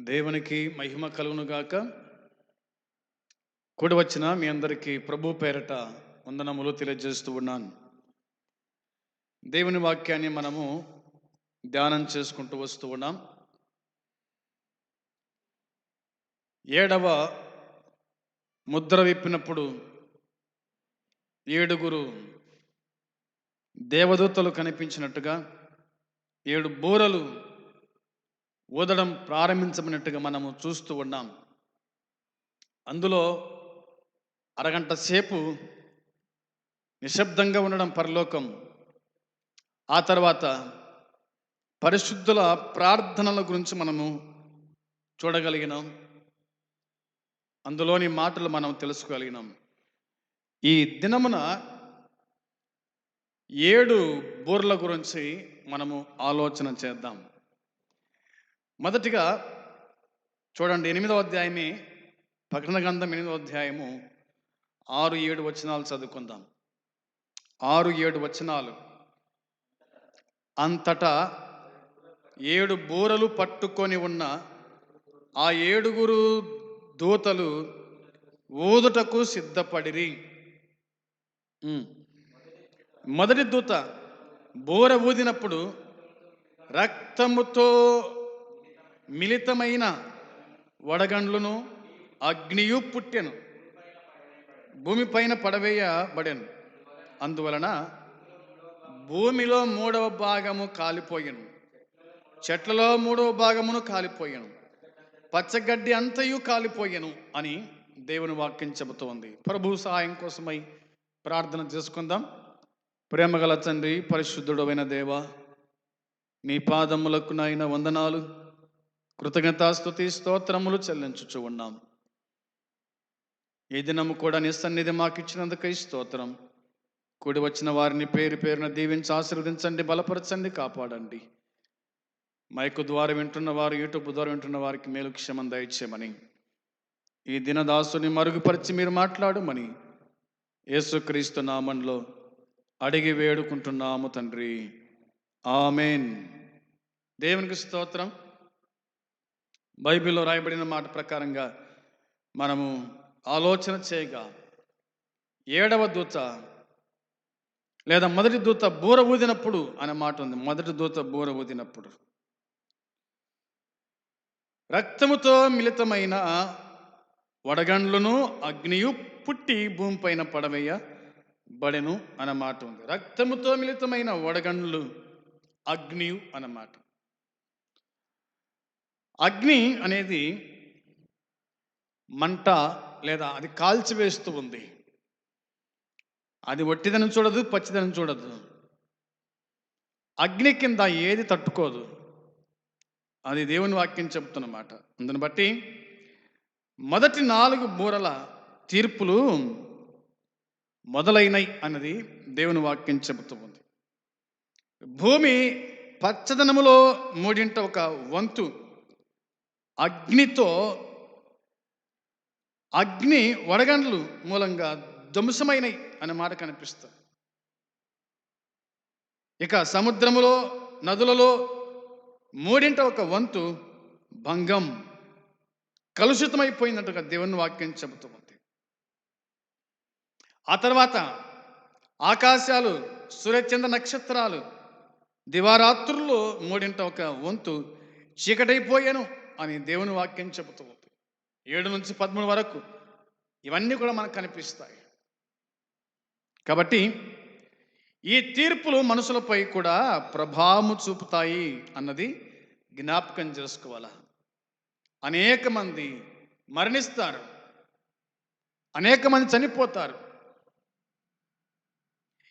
దేవునికి మహిమ కలుగునుగాక కూడి వచ్చిన మీ అందరికీ ప్రభు పేరట వందనములు తెలియజేస్తూ ఉన్నాను. దేవుని వాక్యాన్ని మనము ధ్యానం చేసుకుంటూ వస్తూ ఉన్నాం. ఏడవ ముద్ర విప్పినప్పుడు ఏడుగురు దేవదూతలు కనిపించినట్టుగా ఏడు బూరలు ఊదడం ప్రారంభించమన్నట్టుగా మనము చూస్తూ ఉన్నాం. అందులో అరగంట సేపు నిశ్శబ్దంగా ఉండడం పరలోకం. ఆ తర్వాత పరిశుద్ధుల ప్రార్థనల గురించి మనము చూడగలిగినాం. అందులోని మాటలు మనం తెలుసుకోగలిగినాం. ఈ దినమున ఏడు బూర్ల గురించి మనము ఆలోచన చేద్దాం. మొదటిగా చూడండి ఎనిమిదవ అధ్యాయమే ప్రకటన గ్రంథం ఎనిమిదవ అధ్యాయము ఆరు ఏడు వచనాలు చదువుకుందాం. ఆరు ఏడు వచనాలు. అంతటా ఏడు బూరలు పట్టుకొని ఉన్న ఆ ఏడుగురు దూతలు ఊదుటకు సిద్ధపడిరి. మొదటి దూత బోర ఊదినప్పుడు రక్తముతో మిళితమైన వడగండ్లను అగ్నియు పుట్టెను. భూమిపైన పడవేయబడెను. అందువలన భూమిలో మూడవ భాగము కాలిపోయాను. చెట్లలో మూడవ భాగమును కాలిపోయాను. పచ్చగడ్డి అంతయు కాలిపోయాను అని దేవుని వాక్యం చెబుతోంది. ప్రభు సహాయం కోసమై ప్రార్థన చేసుకుందాం. ప్రేమగల తండ్రి పరిశుద్ధుడమైన దేవ నీ పాదములకు నాయన వందనాలు. కృతజ్ఞతాస్తుతి స్తోత్రములు చెల్లించుచు ఉన్నాం ఈ దినము కూడా నీ సన్నిధి మాకు ఇచ్చినందుకై స్తోత్రం. కూడి వచ్చిన వారిని పేరు పేరున దీవించి ఆశీర్వదించండి బలపరచండి కాపాడండి. మైకు ద్వారా వింటున్న వారు యూట్యూబ్ ద్వారా వింటున్న వారికి మేలు క్షమం దయచేయమని. ఈ దినదాసుని మరుగుపరిచి మీరు మాట్లాడమని యేసుక్రీస్తు నామంలో అడిగి వేడుకుంటున్నాము తండ్రి. ఆమెన్. దేవునికి స్తోత్రం. బైబిల్లో రాయబడిన మాట ప్రకారంగా మనము ఆలోచన చేయగా ఏడవ దూత లేదా మొదటి దూత బూర ఊదినప్పుడు అనే మాట ఉంది. మొదటి దూత బూర ఊదినప్పుడు. రక్తముతో మిళితమైన వడగండ్లను అగ్నియు పుట్టి భూమిపైన పడవేయ బడెను అన్నమాట ఉంది. రక్తముతో మిళితమైన వడగండ్లు అగ్నియు అన్నమాట అగ్ని అనేది మంట లేదా అది కాల్చివేస్తూ ఉంది. అది ఒట్టిదని చూడదు పచ్చిదని చూడదు. అగ్ని కింద ఏది తట్టుకోదు. అది దేవుని వాక్యం చెప్తున్నమాట అందుని బట్టి మొదటి నాలుగు బూరల తీర్పులు మొదలైనవి అన్నది దేవుని వాక్యం చెబుతూ ఉంది. భూమి పచ్చదనములో మూడింట ఒక వంతు అగ్నితో అగ్ని వడగండ్లు మూలంగా ధ్వంసమైనవి అనే మాట కనిపిస్తుంది. ఇక సముద్రములో నదులలో మూడింట ఒక వంతు భంగం కలుషితమైపోయినట్టుగా దేవుని వాక్యం చెబుతూ ఉంది ఆ తర్వాత ఆకాశాలు సూర్యచంద్ర నక్షత్రాలు దివారాత్రుల్లో మూడింట ఒక వంతు చీకటైపోయాను. అని దేవుని వాక్యం చెబుతూ ఉంది ఏడు నుంచి పదమూడు వరకు ఇవన్నీ కూడా మనకు కనిపిస్తాయి. కాబట్టి ఈ తీర్పులు మనుషులపై కూడా ప్రభావము చూపుతాయి అన్నది జ్ఞాపకం చేసుకోవాలా. అనేక మంది మరణిస్తారు. అనేక మంది చనిపోతారు.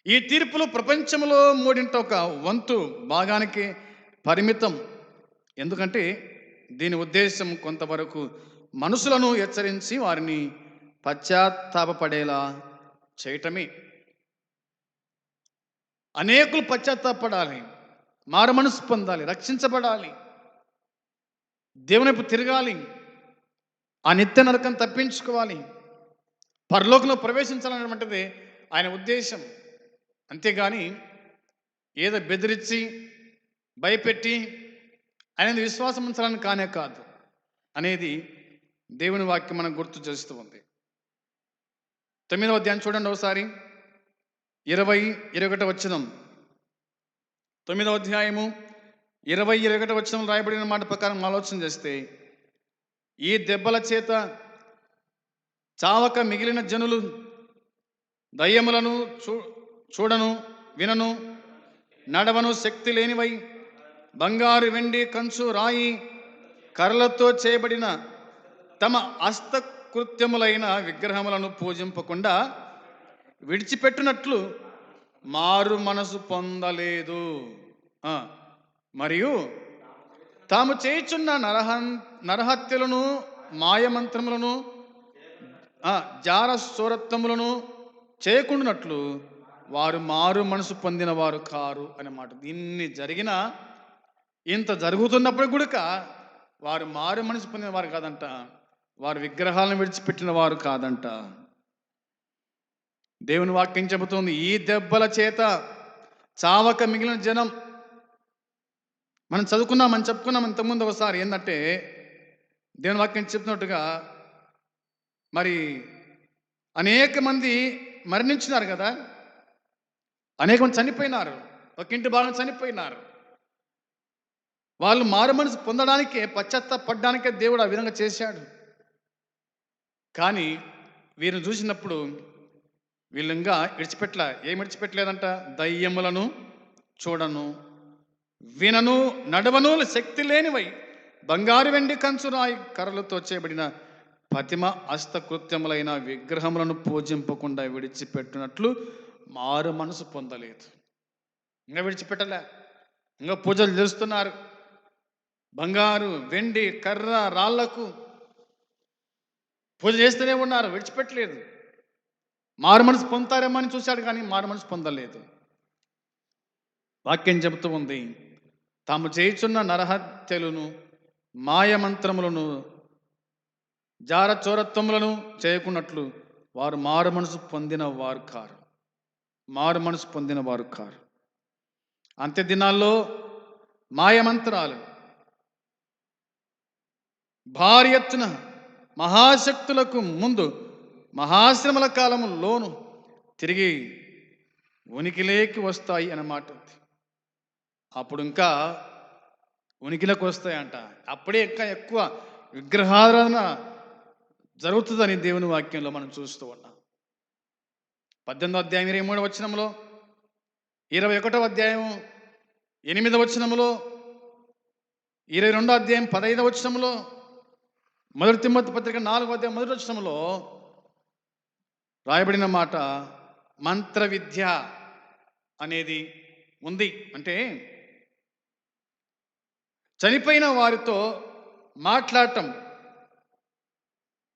ఈ తీర్పులు ప్రపంచంలో మూడింట ఒక వంతు భాగానికి పరిమితం. ఎందుకంటే దీని ఉద్దేశం కొంతవరకు మనుషులను హెచ్చరించి వారిని పశ్చాత్తాపపడేలా చేయటమే. అనేకులు పశ్చాత్తాపడాలి మారు మనసు పొందాలి రక్షించబడాలి దేవునిపు తిరగాలి ఆ నిత్య నరకం తప్పించుకోవాలి పరలోకంలో ప్రవేశించాలన్నటువంటిది ఆయన ఉద్దేశం. అంతేగాని ఏదో బెదిరించి భయపెట్టి ఆయన విశ్వాసం ఉంచడానికి కానే కాదు. అనేది దేవుని వాక్యం మనకు గుర్తు చేస్తూ ఉంది. తొమ్మిదవ అధ్యాయం చూడండి ఒకసారి. ఇరవై ఇరవై ఒకటి వచ్చినం తొమ్మిదవ అధ్యాయము ఇరవై ఇరవై ఒకటి వచ్చిన రాయబడిన మాట ప్రకారం ఆలోచన చేస్తే ఈ దెబ్బల చేత చావక మిగిలిన జనులు దయ్యములను చూ చూడను వినను నడవను శక్తి లేనివై బంగారు వెండి కంచు రాయి కర్రలతో చేయబడిన తమ హస్తకృత్యములైన విగ్రహములను పూజింపకుండా విడిచిపెట్టినట్లు మారు మనసు పొందలేదు. మరియు తాము చేయుచున్న నరహ నరహత్యలను మాయమంత్రములను ఆ, జార సూరత్వములను చేయకుండానట్లు వారు మారు మనసు పొందిన వారు కారు మాట. ఇన్ని జరిగినా ఇంత జరుగుతున్నప్పుడు గుడక వారు మారు మనసు పొందిన వారు కాదంట. వారు విగ్రహాలను విడిచిపెట్టిన వారు కాదంట. దేవుని వాక్యం చెబుతుంది ఈ దెబ్బల చేత చావక మిగిలిన జనం మనం చదువుకున్నాం మనం చెప్పుకున్నాం ఇంతకుముందు ఒకసారి ఏంటంటే దేవుని వాక్యం చెప్తున్నట్టుగా మరి అనేక మంది మరణించినారు కదా. అనేక మంది చనిపోయినారు. ఒక ఇంటి భాగం చనిపోయినారు. వాళ్ళు మారు మనసు పొందడానికే పశ్చాత్తాపడ్డానికే దేవుడు ఆ విధంగా చేశాడు. కానీ వీరిని చూసినప్పుడు వీళ్ళు ఇంకా విడిచిపెట్టలే ఏం విడిచిపెట్టలేదంట? దయ్యములను చూడను వినను నడవను శక్తి లేనివై బంగారు వెండి కంచురాయి కర్రలతో చేయబడిన ప్రతిమ హస్తకృత్యములైన విగ్రహములను పూజింపకుండా విడిచిపెట్టినట్లు మారు మనసు పొందలేదు. ఇంకా విడిచిపెట్టలే. ఇంకా పూజలు చేస్తున్నారు. బంగారు వెండి కర్ర రాళ్ళకు పూజ చేస్తూనే ఉన్నారు విడిచిపెట్టలేదు. మారు మనసు పొందుతారేమో అని చూశాడు కానీ మారు మనసు పొందలేదు. వాక్యం చెబుతూ ఉంది తాము చేయుచున్న నరహత్యలను మాయమంత్రములను జారచోరత్వములను చేయకున్నట్లు వారు మారు మనసు పొందిన వారు కారు. మారు మనసు పొందిన వారు కారు. అంత్య దినాల్లో మాయమంత్రాలు భారీ ఎత్తున మహాశక్తులకు ముందు మహాశ్రమల కాలంలోను తిరిగి ఉనికిలోకి వస్తాయి అన్నమాట ఉంది అప్పుడు ఇంకా ఉనికిలోకి వస్తాయంట. అప్పుడే ఇంకా ఎక్కువ విగ్రహారాధన జరుగుతుందని దేవుని వాక్యంలో మనం చూస్తూ ఉన్నాం. పద్దెనిమిదో అధ్యాయం ఇరవై మూడవ వచనంలో ఇరవై ఒకటో అధ్యాయం ఎనిమిదవ వచనంలో ఇరవై రెండో అధ్యాయం పదహైదవ వచనంలో మొదటి తిమ్మతి పత్రిక నాలుగో అధ్యాయం మొదటి వచనంలో రాయబడిన మాట మంత్ర విద్య అనేది ఉంది. అంటే చనిపోయిన వారితో మాట్లాడటం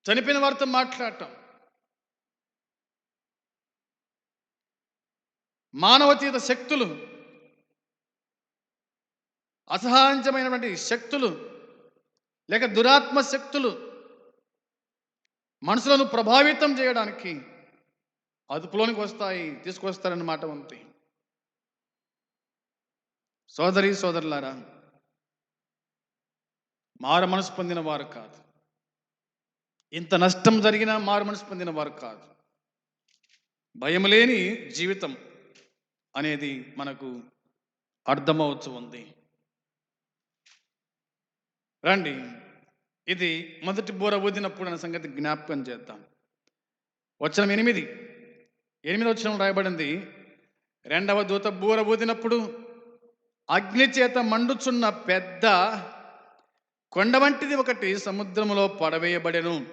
చనిపోయిన వారితో మాట్లాడటం మానవతీత శక్తులు అసహాయించమైనటువంటి శక్తులు లేక దురాత్మ శక్తులు మనసులను ప్రభావితం చేయడానికి అదుపులోనికి వస్తాయి తీసుకొస్తారన్నమాట వంతి ఉంది. సోదరి సోదరులారా మారు మనసు పొందిన వారు కాదు. ఇంత నష్టం జరిగినా మారు మనసు పొందిన వారు కాదు. భయం లేని జీవితం అనేది మనకు అర్థమవుతూ ఉంది. రండి. ఇది మొదటి బోర ఊదినప్పుడు అనే సంగతి జ్ఞాపకం చేద్దాం. వచనం ఎనిమిది. ఎనిమిది వచనం రాయబడింది. రెండవ దూత బూర ఊదినప్పుడు అగ్ని చేత మండుచున్న పెద్ద కొండ వంటిది ఒకటి సముద్రములో పడవేయబడెను.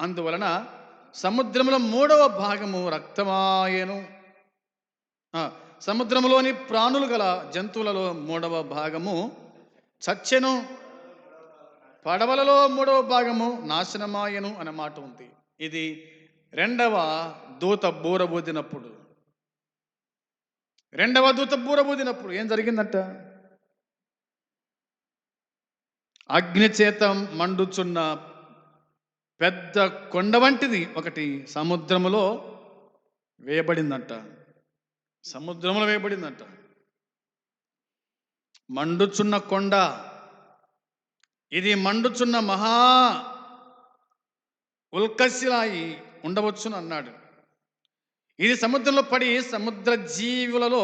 అందువలన సముద్రములో మూడవ భాగము రక్తమాయను. సముద్రములోని ప్రాణులు గల జంతువులలో మూడవ భాగము చచ్చెను. పడవలలో మూడవ భాగము నాశనమాయను అనే మాట ఉంది. ఇది రెండవ దూత బూరబూదినప్పుడు. రెండవ దూత బూరబూదినప్పుడు ఏం జరిగిందంట? అగ్నిచేతం మండుచున్న పెద్ద కొండ వంటిది ఒకటి సముద్రములో వేయబడిందంట. సముద్రంలో వేయబడిందంట. మండుచున్న కొండ ఇది మండుచున్న మహా ఉల్కశిలాయి ఉండవచ్చును అన్నాడు. ఇది సముద్రంలో పడి సముద్ర జీవులలో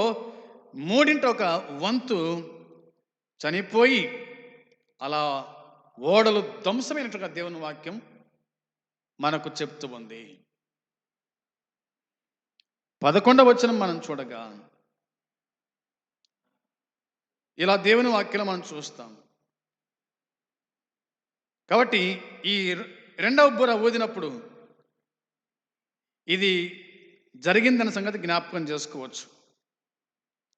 మూడింట ఒక వంతు చనిపోయి అలా ఓడలు ధ్వంసమైనట్టుగా దేవుని వాక్యం మనకు చెప్తూ ఉంది. పదకొండవ వచనం మనం చూడగా ఇలా దేవుని వాక్యం మనం చూస్తాం. కాబట్టి ఈ రెండవ బుర్ర ఊదినప్పుడు ఇది జరిగిందన్న సంగతి జ్ఞాపకం చేసుకోవచ్చు.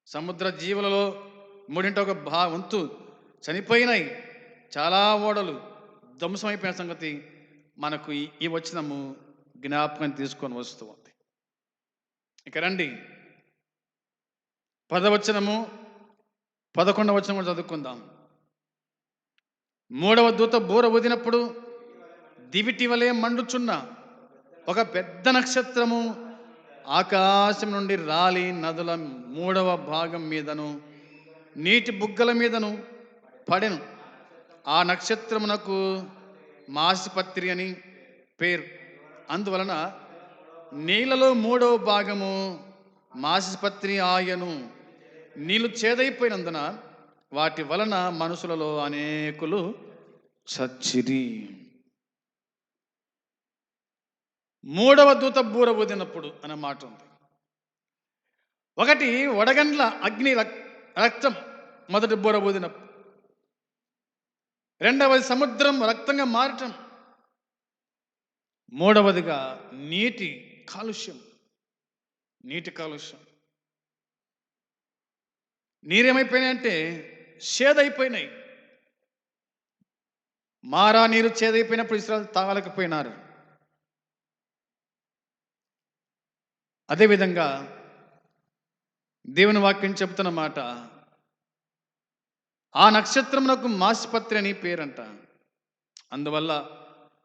సముద్ర జీవులలో మూడింట ఒక భా వంతు చనిపోయినాయి చాలా ఓడలు ధ్వంసమైపోయిన సంగతి మనకు ఈ- ఈ వచనము జ్ఞాపకం తీసుకొని వస్తూ ఉంది ఇక రండి. పదవచనము పదకొండవచనం కూడా చదువుకుందాం. మూడవ దూత బూర వదినప్పుడు దివిటి వలె మండుచున్న ఒక పెద్ద నక్షత్రము ఆకాశం నుండి రాలి నదుల మూడవ భాగం మీదను నీటి బుగ్గల మీదను పడెను. ఆ నక్షత్రమునకు మాసిపత్రి అని పేరు. అందువలన నీళ్ళలో మూడవ భాగము మాసిపత్రి ఆయను నీళ్ళు చేదైపోయినందున వాటి వలన మనుషులలో అనేకులు చచ్చిరి. మూడవ దూత బూర ఊదినప్పుడు అనే మాట ఉంది. ఒకటి వడగండ్ల అగ్ని రక్- రక్తం మొదటి బూర ఊదినప్పుడు రెండవది సముద్రం రక్తంగా మారటం. మూడవదిగా నీటి కాలుష్యం. నీటి కాలుష్యం. నీరేమైపోయినాయంటే చేదైపోయినాయి. మారా నీరు చేదైపోయినప్పుడు ఇస్రాయల్ తాగలేకపోయినారు. అదేవిధంగా దేవుని వాక్యం చెబుతున్న మాట ఆ నక్షత్రమునకు మాసిపత్రి అని పేరంట. అందువల్ల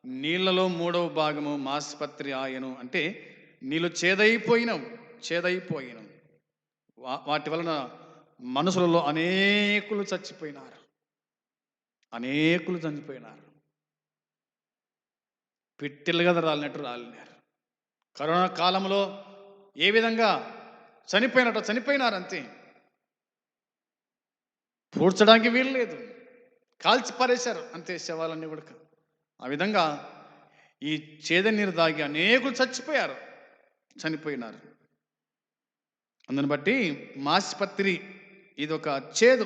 నీళ్ళలో మూడవ భాగము మాసిపత్రి ఆయను. అంటే నీళ్ళు చేదైపోయినవు చేదైపోయినవు. వా- వాటి వలన మనుషులలో అనేకులు చచ్చిపోయినారు. అనేకులు చనిపోయినారు. పిట్టెలు కదా రాలినట్టు రాలినారు. కరోనా కాలంలో ఏ విధంగా చనిపోయినట్టు చనిపోయినారు అంతే పూడ్చడానికి వీలు లేదు. కాల్చి పారేశారు. అంతే శవాలన్నీ కూడా ఆ విధంగా ఈ చేద నీరు దాగి అనేకులు చచ్చిపోయారు. చనిపోయినారు. అందుని బట్టి మాసిపత్రి ఇది ఒక చేదు.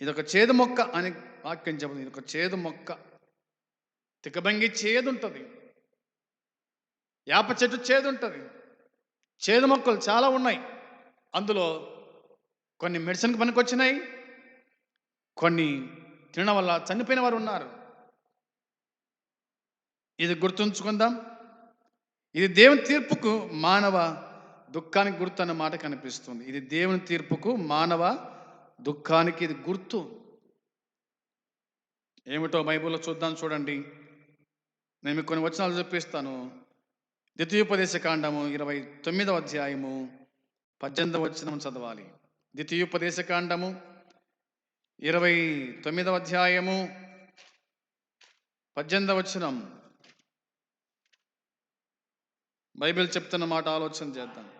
ఇది ఒక చేదు మొక్క అని వాక్యం చెబుతుంది. ఇది ఒక చేదు మొక్క. తికబంగి చేదు ఉంటుంది యాప చెట్టు చేదు ఉంటుంది చేదు మొక్కలు చాలా ఉన్నాయి. అందులో కొన్ని మెడిసిన్కి పనికొచ్చినాయి. కొన్ని తినడం వల్ల చనిపోయిన వారు ఉన్నారు. ఇది గుర్తుంచుకుందాం. ఇది దేవుని తీర్పుకు మానవ దుఃఖానికి గుర్తు అన్న మాట కనిపిస్తుంది. ఇది దేవుని తీర్పుకు మానవ దుఃఖానికి ఇది గుర్తు. ఏమిటో బైబిల్లో చూద్దాం చూడండి. నేను మీకు కొన్ని వచనాలు చూపిస్తాను. ద్వితీయోపదేశ కాండము ఇరవై తొమ్మిదవ అధ్యాయము పద్దెనిమిదవ వచనం చదవాలి. ద్వితీయోపదేశ కాండము ఇరవై తొమ్మిదవ అధ్యాయము పద్దెనిమిదవ వచనం. బైబిల్ చెప్తున్న మాట ఆలోచన చేద్దాం.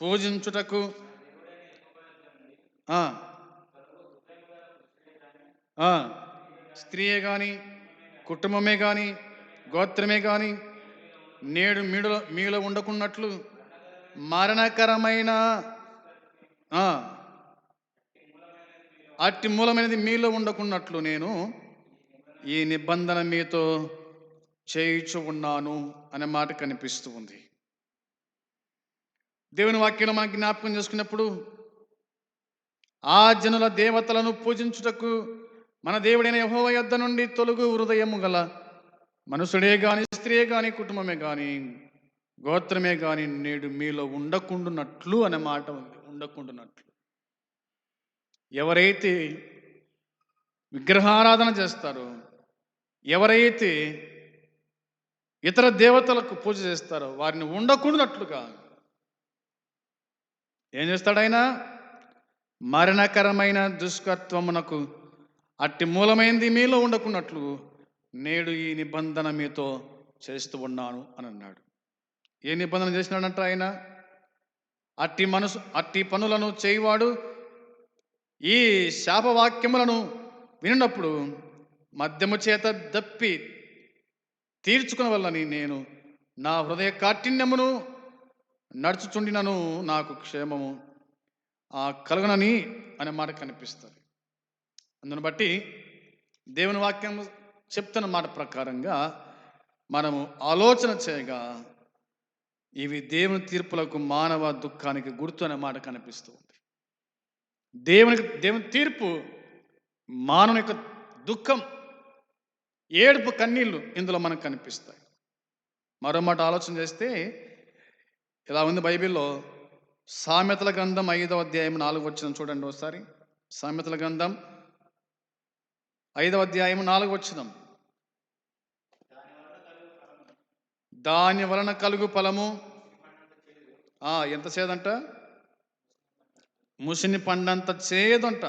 పూజించుటకు. స్త్రీయే కానీ కుటుంబమే కానీ గోత్రమే కానీ నేడు మీలో మీలో ఉండకున్నట్లు మరణకరమైన అట్టి మూలమైనది మీలో ఉండకున్నట్లు నేను ఈ నిబంధన మీతో చేయించు ఉన్నాను అనే మాట కనిపిస్తూ ఉంది. దేవుని వాక్యం మనకి జ్ఞాపకం చేసుకున్నప్పుడు ఆ జనుల దేవతలను పూజించుటకు మన దేవుడైన యహోవ యొద్ద నుండి తొలుగు హృదయము గల మనుషుడే గాని స్త్రీయే గాని కుటుంబమే గాని గోత్రమే గాని నేడు మీలో ఉండకుండునట్లు అనే మాట ఉంది. ఉండకుండునట్లు. ఎవరైతే విగ్రహారాధన చేస్తారో ఎవరైతే ఇతర దేవతలకు పూజ చేస్తారో వారిని ఉండకూడనట్లుగా ఏం చేస్తాడైనా? మరణకరమైన దుష్కత్వమునకు అట్టి మూలమైంది మీలో ఉండకున్నట్లు నేడు ఈ నిబంధన మీతో చేస్తూ ఉన్నాను అని అన్నాడు. ఏ నిబంధన చేసినాడంట ఆయన? అట్టి మనసు అట్టి పనులను చేయవాడు ఈ శాపవాక్యములను వినినప్పుడు మద్యము చేత దప్పి తీర్చుకున్న వల్లని నేను నా హృదయ కాఠిన్యమును నడుచుచుండినను నాకు క్షేమము ఆ కలుగునని అనే మాట కనిపిస్తుంది. అందును బట్టి దేవుని వాక్యం చెప్తున్న మాట ప్రకారంగా మనము ఆలోచన చేయగా ఇవి దేవుని తీర్పులకు మానవ దుఃఖానికి గుర్తు అనే మాట కనిపిస్తుంది దేవునికి దేవుని తీర్పు మానవుని యొక్క దుఃఖం ఏడుపు కన్నీళ్ళు ఇందులో మనకు కనిపిస్తాయి. మరో మాట ఆలోచన చేస్తే ఇలా ఉంది బైబిల్లో? సామెతల గ్రంథం ఐదవ అధ్యాయం నాలుగు వచ్చిన చూడండి ఒకసారి. సామెతల గ్రంథం ఐదవ అధ్యాయం నాలుగు వచ్చినం దాని వలన కలుగు ఫలము? ఎంత చేదంట? ముసిని పండంత చేదంట.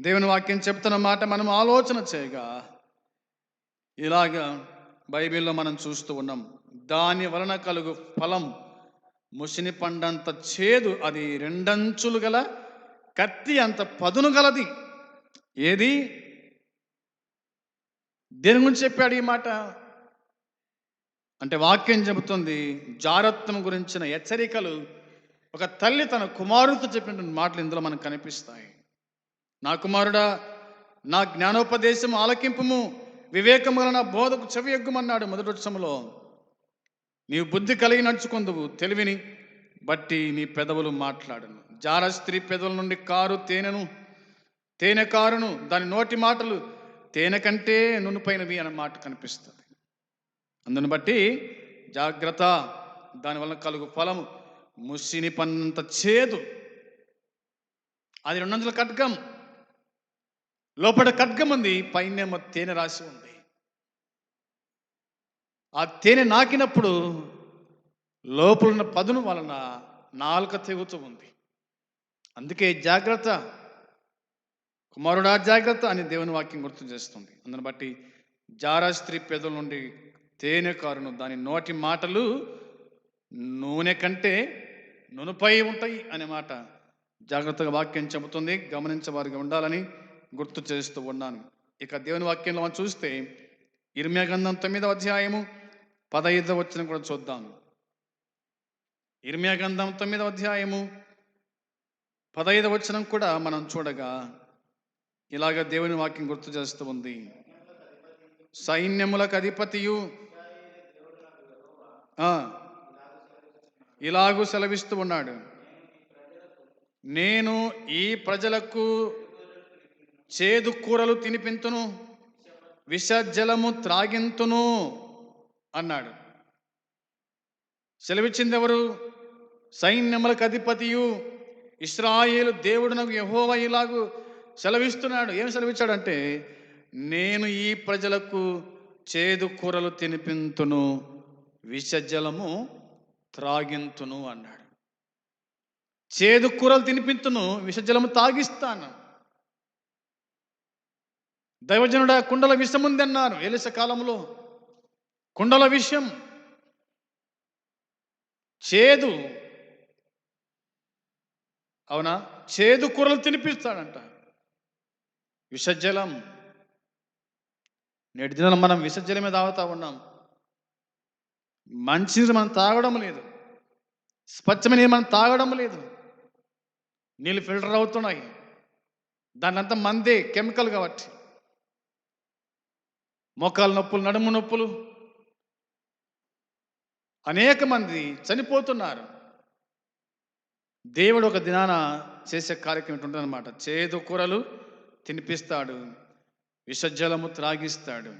దేవుని వాక్యం చెప్తున్న మాట మనం ఆలోచన చేయగా ఇలాగా బైబిల్లో మనం చూస్తూ ఉన్నాం. దాని వలన కలుగు ఫలం ముసిని పండంత చేదు అది రెండంచులు గల కత్తి అంత పదును గలది. ఏది? దేని గురించి చెప్పాడు ఈ మాట? అంటే వాక్యం చెబుతుంది జారత్వం గురించిన హెచ్చరికలు ఒక తల్లి తన కుమారుడితో చెప్పిన మాటలు ఇందులో మనకు కనిపిస్తాయి. నా కుమారుడా నా జ్ఞానోపదేశం ఆలకింపుము వివేకం వలన బోధకు చెవియొగ్గమన్నాడు మొదటి వచ్చంలో నీవు బుద్ధి కలిగి నడుచుకుందువు తెలివిని బట్టి నీ పెదవులు మాట్లాడను. జార స్త్రీ పెదవుల నుండి కారు తేనెను తేనె కారును దాని నోటి మాటలు తేనె కంటే నునుపైనవి అనే మాట కనిపిస్తుంది. అందును బట్టి జాగ్రత్త దానివల్ల కలుగు ఫలము ముసిని పన్నంత చేదు. అది రెండంచుల ఖడ్గం. లోపల ఖడ్గమంది పైనేమో తేనె రాసి ఉంది. ఆ తేనె నాకినప్పుడు లోపల ఉన్న పదును వలన నాలుక తెగుతూ ఉంది. అందుకే జాగ్రత్త కుమారుడా జాగ్రత్త అని దేవుని వాక్యం గుర్తు చేస్తుంది. అందుని బట్టి జారా స్త్రీ నుండి తేనె కారును దాని నోటి మాటలు నూనె కంటే నునుపై ఉంటాయి అనే మాట జాగ్రత్తగా వాక్యం చెబుతుంది. గమనించవారిగా ఉండాలని గుర్తు చేస్తూ ఉన్నాను. ఇక దేవుని వాక్యంలో మనం చూస్తే ఇర్మియా గ్రంథం తొమ్మిదవ అధ్యాయము పదహైదవ వచ్చిన కూడా చూద్దాం. ఇర్మియా గ్రంథం తొమ్మిదవ అధ్యాయము పదహైదవ వచనం కూడా మనం చూడగా ఇలాగ దేవుని వాక్యం గుర్తు చేస్తూ ఉంది. సైన్యములకు అధిపతియు ఇలాగూ సెలవిస్తూ ఉన్నాడు. నేను ఈ ప్రజలకు చేదు కూరలు తినిపింతును విషజలము త్రాగింతును అన్నాడు. సెలవిచ్చిందెవరు? సైన్యములకు అధిపతియు ఇస్రాయేలు దేవుడునకు యహోవ ఇలాగు సెలవిస్తున్నాడు. ఏం సెలవిచ్చాడంటే నేను ఈ ప్రజలకు చేదు కూరలు తినిపింతును విషజలము త్రాగింతును అన్నాడు. చేదు కూరలు తినిపింతును విషజలము తాగిస్తాను. దైవజనుడా కుండల విషం ఉంది అన్నారు ఎలిస కాలంలో కుండల విషయం చేదు. అవునా? చేదు కూరలు తినిపిస్తాడంట. విషజలం. నేటి దినం మనం విషజలమే తాగుతూ ఉన్నాం. మంచినీరు మనం తాగడం లేదు. స్వచ్ఛమైన నీరు మనం తాగడం లేదు. నీళ్ళు ఫిల్టర్ అవుతున్నాయి. దాన్నంతా మందే కెమికల్ కాబట్టి. మోకాలు నొప్పులు నడుము నొప్పులు. అనేక మంది చనిపోతున్నారు. దేవుడు ఒక దినాన చేసే కార్యక్రమం ఉంటుందన్నమాట చేదు కూరలు తినిపిస్తాడు విషజలము త్రాగిస్తాడు.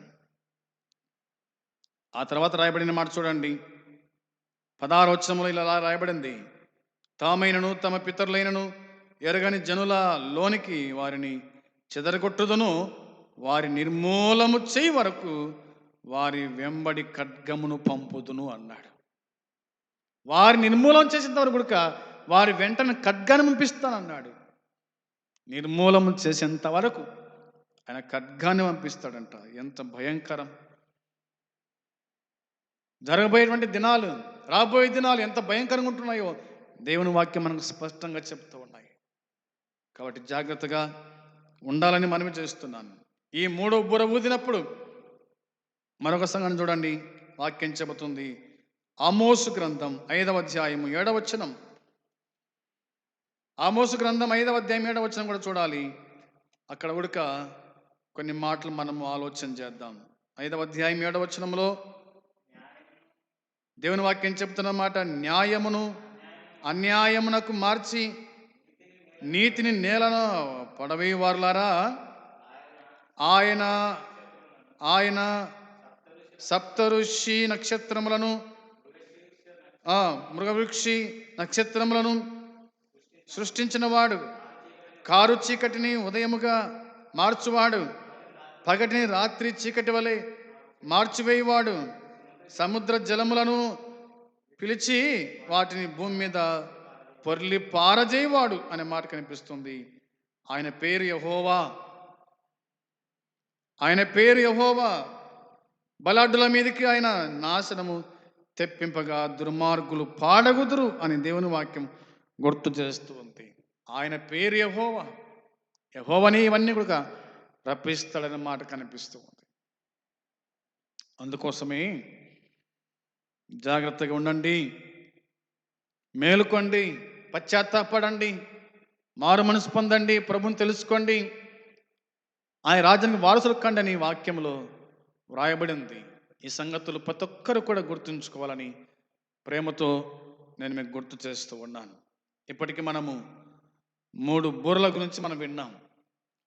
ఆ తర్వాత రాయబడిన మాట చూడండి. పదారోచనములు ఇలా రాయబడింది. తామైనను తమ పితరులైనను ఎరగని జనుల లోనికి వారిని చెదరగొట్టుదును. వారి నిర్మూలము చేయి వరకు వారి వెంబడి ఖడ్గమును పంపుదును అన్నాడు. వారి నిర్మూలం చేసేంతవరకు వారి వెంటనే ఖడ్గాన్ని పంపిస్తానన్నాడు నిర్మూలన చేసేంత వరకు ఆయన ఖడ్గాన్ని పంపిస్తాడంట. ఎంత భయంకరం. జరగబోయేటువంటి దినాలు రాబోయే దినాలు ఎంత భయంకరంగా ఉంటున్నాయో దేవుని వాక్యం మనకు స్పష్టంగా చెప్తూ ఉన్నాయి. కాబట్టి జాగ్రత్తగా ఉండాలని మనమే చేస్తున్నాను. ఈ మూడో బుర ఊదినప్పుడు మరొక సంఘం చూడండి. వాక్యం చెబుతుంది. ఆమోసు గ్రంథం ఐదవ అధ్యాయము ఏడవచనం ఆమోసు గ్రంథం ఐదవ అధ్యాయం ఏడవచనం కూడా చూడాలి. అక్కడ ఉడక కొన్ని మాటలు మనము ఆలోచన చేద్దాం. ఐదవ అధ్యాయం ఏడవచనంలో దేవుని వాక్యం చెబుతున్న మాట న్యాయమును అన్యాయమునకు మార్చి నీతిని నేలను పడవేవారులారా ఆయన ఆయన సప్తఋషి నక్షత్రములను మృగవృక్షి నక్షత్రములను సృష్టించినవాడు. కారు చీకటిని ఉదయముగా మార్చువాడు. పగటిని రాత్రి చీకటి వలె మార్చివేయవాడు. సముద్ర జలములను పిలిచి వాటిని భూమి మీద పొర్లి పారజేయవాడు అనే మాట కనిపిస్తుంది. ఆయన పేరు యహోవా. ఆయన పేరు యహోవా. బలాఢ్యుల మీదకి ఆయన నాశనము తెప్పింపగా దుర్మార్గులు పాడగుదురు అని దేవుని వాక్యం గుర్తు చేస్తూ ఉంది. ఆయన పేరు యహోవా. యహోవని ఇవన్నీ కూడా రప్పిస్తాడనే మాట కనిపిస్తూ ఉంది. అందుకోసమే జాగ్రత్తగా ఉండండి. మేలుకోండి. పశ్చాత్తాపడండి మారు మనసు పొందండి. ప్రభుని తెలుసుకోండి. ఆయన రాజ్యానికి వారసులు కండి వాక్యంలో వ్రాయబడి ఉంది ఈ సంగతులు ప్రతి ఒక్కరు కూడా గుర్తుంచుకోవాలని ప్రేమతో నేను మీకు గుర్తు చేస్తూ ఉన్నాను. ఇప్పటికి మనము మూడు బూరల గురించి మనం విన్నాం.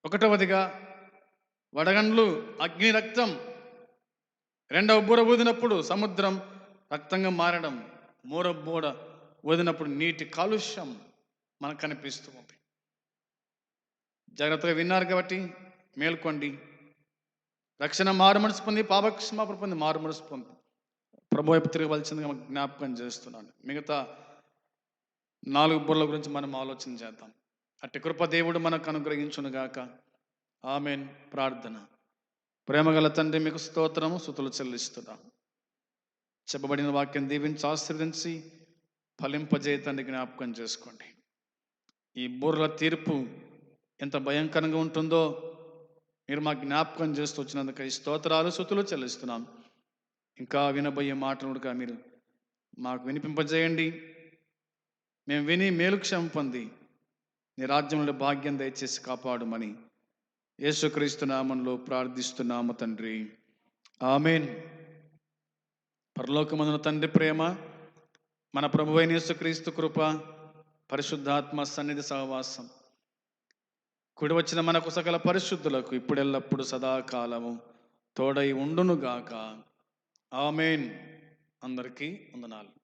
ఒకటవదిగా వడగండ్లు అగ్ని రక్తం రెండవ బూర ఊదినప్పుడు సముద్రం రక్తంగా మారడం మూడవ బూర ఊదినప్పుడు నీటి కాలుష్యం మనకు కనిపిస్తూ ఉంది. జాగ్రత్తగా విన్నారు కాబట్టి మేల్కోండి. రక్షణ మారు మనసు పొంది పాపక్షమాపణ పొంది మారు మనసు పొంది. ప్రభు వైపు తిరగవలసిందిగా జ్ఞాపకం చేస్తున్నాను మిగతా నాలుగు బుర్రల గురించి మనం ఆలోచన చేద్దాం. అట్టి కృప దేవుడు మనకు అనుగ్రహించునుగాక. ఆమెన్. ప్రార్థన. ప్రేమగల తండ్రి మీకు స్తోత్రము సుతులు చెల్లిస్తున్నాం. చెప్పబడిన వాక్యం దీవించి ఆశ్రదించి ఫలింపజేయ తండ్రి జ్ఞాపకం చేసుకోండి. ఈ బుర్రల తీర్పు ఎంత భయంకరంగా ఉంటుందో మీరు మా జ్ఞాపకం చేస్తూ వచ్చినందుకు ఈ స్తోత్రాలు శృతులు చెల్లిస్తున్నాం. ఇంకా వినబోయే మాటలు మీరు మాకు వినిపింపజేయండి. మేము విని మేలు క్షమ పొంది నీ రాజ్యంలో భాగ్యం దయచేసి కాపాడుమని యేసుక్రీస్తు నామంలో ప్రార్థిస్తున్నాము తండ్రి. ఆమెన్. పరలోకమందున తండ్రి ప్రేమ మన ప్రభువైన యేసుక్రీస్తు కృప పరిశుద్ధాత్మ సన్నిధి సహవాసం. కుడి వచ్చిన మనకు సకల పరిశుద్ధులకు ఇప్పుడెల్లప్పుడు సదాకాలము తోడై ఉండునుగాక. ఆమెన్. అందరికీ వందనాలు.